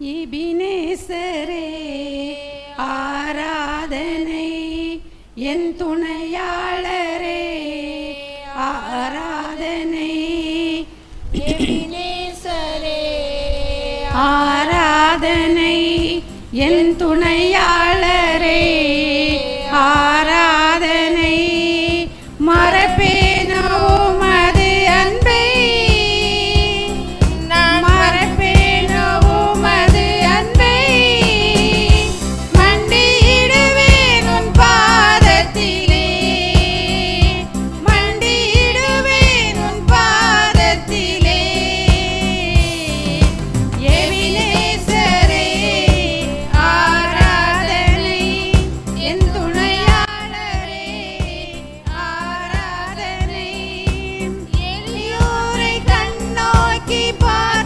இபினேசரே ஆராதனை என் துணையாளரே ஆராதனை எபினேசரே ஆராதனை என் துணையாளரே. embora.